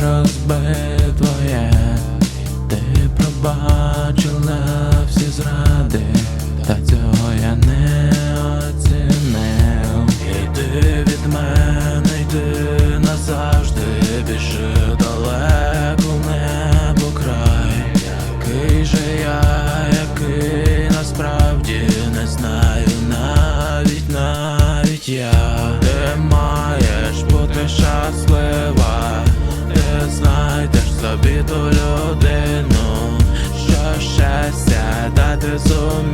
розбитвоє, ти пробачила всі зради, та цього я не оцінив. Іди від мене, йди назавжди, біжи далеко небо край, який же я, який насправді не знаю навіть навіть я. Собі ту людину, що щастя дати зуміє.